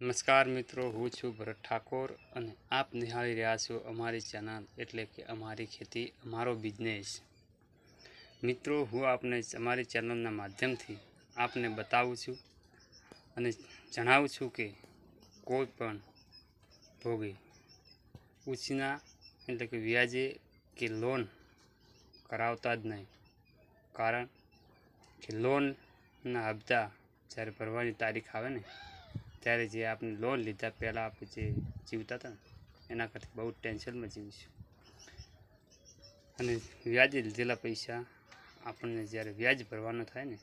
નમસ્કાર મિત્રો, હું છું ભરત ઠાકોર અને આપ નિહાળી રહ્યા છો અમારી ચેનલ એટલે કે અમારી ખેતી, અમારો બિઝનેસ મિત્રો, હું આપને અમારી ચેનલના માધ્યમથી આપને બતાવું છું અને જણાવું છું કે કોઈ પણ ભોગે ઉછીના એટલે કે વ્યાજે કે લોન કરાવતા જ નહીં. કારણ કે લોનના હપ્તા જ્યારે ભરવાની તારીખ આવે ને ત્યારે જે આપણે લોન લીધા પહેલાં આપણે જે જીવતા હતા એના કરતાં બહુ ટેન્શનમાં જીવીશું. અને વ્યાજે લીધેલા પૈસા આપણને જ્યારે વ્યાજ ભરવાનો થાય ને,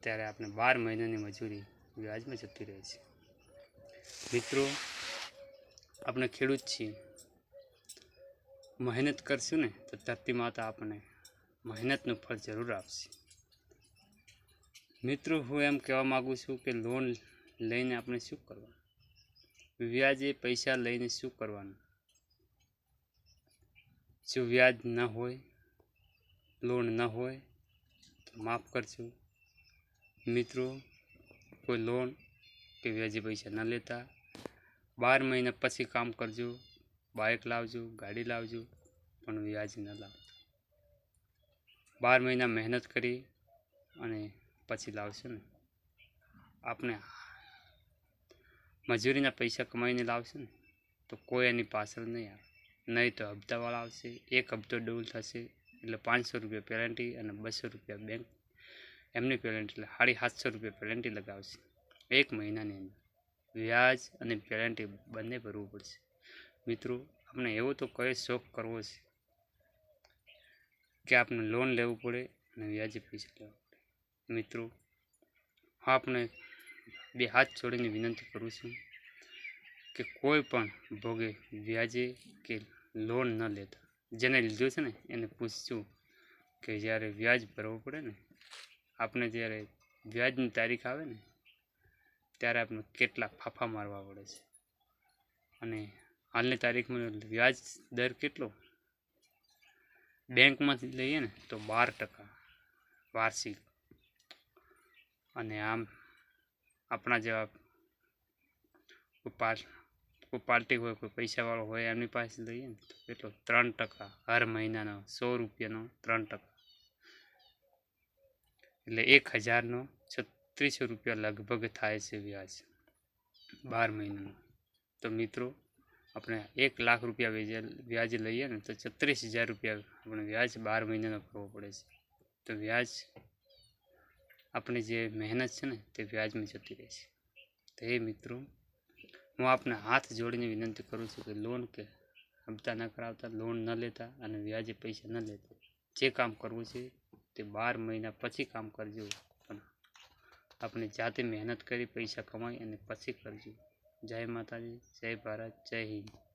ત્યારે આપણે બાર મહિનાની મજૂરી વ્યાજમાં જતી રહે છે. મિત્રો, આપણે ખેડૂત છીએ. મહેનત કરશું ને, તો ધરતી માતા આપણને મહેનતનું ફળ જરૂર આપશે. મિત્રો, હું એમ કહેવા માગું છું કે લોન લઈને આપણે શું કરવાનું? વ્યાજે પૈસા લઈને શું કરવાનું? જો વ્યાજ ન હોય, લોન ન હોય, તો માફ કરજો. મિત્રો, કોઈ લોન કે વ્યાજે પૈસા ન લેતા, બાર મહિના પછી કામ કરજો, બાઇક લાવજો, ગાડી લાવજો, પણ વ્યાજ ન લાવજો બાર મહિના મહેનત કરી અને પછી લાવશો ને? આપણે મજૂરીના પૈસા કમાઈને લાવશે ને, તો કોઈ એની પાછળ નહીં આવે. નહીં તો હપ્તાવાળા આવશે, એક હપ્તો ડબલ થશે, એટલે પાંચસો રૂપિયા પેનલ્ટી અને બસો રૂપિયા બેંક એમની પેનલ્ટી એટલે સાડી સાતસો રૂપિયા પેનલ્ટી લગાવશે, એક મહિનાની અંદર. વ્યાજ અને પેનલ્ટી બંને ભરવું પડશે. મિત્રો, આપણે એવો તો કયો શોખ કરવો છે કે આપણે લોન લેવું પડે અને વ્યાજે પૈસા લેવા પડે. મિત્રો આપણે બે હાથ જોડીને વિનંતી કરું છું કે કોઈ પણ ભોગે વ્યાજે કે લોન ન લેતા. જેને લીધું છે ને, એને પૂછશું કે જ્યારે વ્યાજ ભરવું પડે ને આપણે જ્યારે વ્યાજની તારીખ આવે ને, ત્યારે આપણે કેટલા ફાફા મારવા પડે છે. અને હાલની તારીખમાં વ્યાજ દર કેટલો? બેંકમાંથી લઈએ ને, તો બાર ટકા વાર્ષિક. અને આમ આપણા જેવા કોઈ કોઈ પાર્ટી હોય, કોઈ પૈસાવાળો હોય, એમની પાસે લઈએ ને તો કેટલો ત્રણ ટકા હર મહિનાનો સો રૂપિયાનો ત્રણ ટકા. એટલે એક હજારનો છત્રીસો રૂપિયા લગભગ થાય છે વ્યાજ બાર મહિનાનો. તો મિત્રો, આપણે એક લાખ રૂપિયા વ્યાજ લઈએ ને તો છત્રીસ હજાર રૂપિયા આપણે વ્યાજ બાર મહિનાનો ભરવો પડે છે. તો વ્યાજ આપણે જે મહેનત છે ને, તે વ્યાજમાં જતી રહે છે. તો એ મિત્રો, હું આપને હાથ જોડીને વિનંતી કરું છું કે લોન કે હપ્તા ન કરાવતા લોન ન લેતા અને વ્યાજે પૈસા ન લેતા. જે કામ કરવું છે, તે બાર મહિના પછી કામ કરજો. પણ આપણે જાતે મહેનત કરી પૈસા કમાઈ અને પછી કરજો. જય માતાજી, જય ભારત, જય હિન્દ.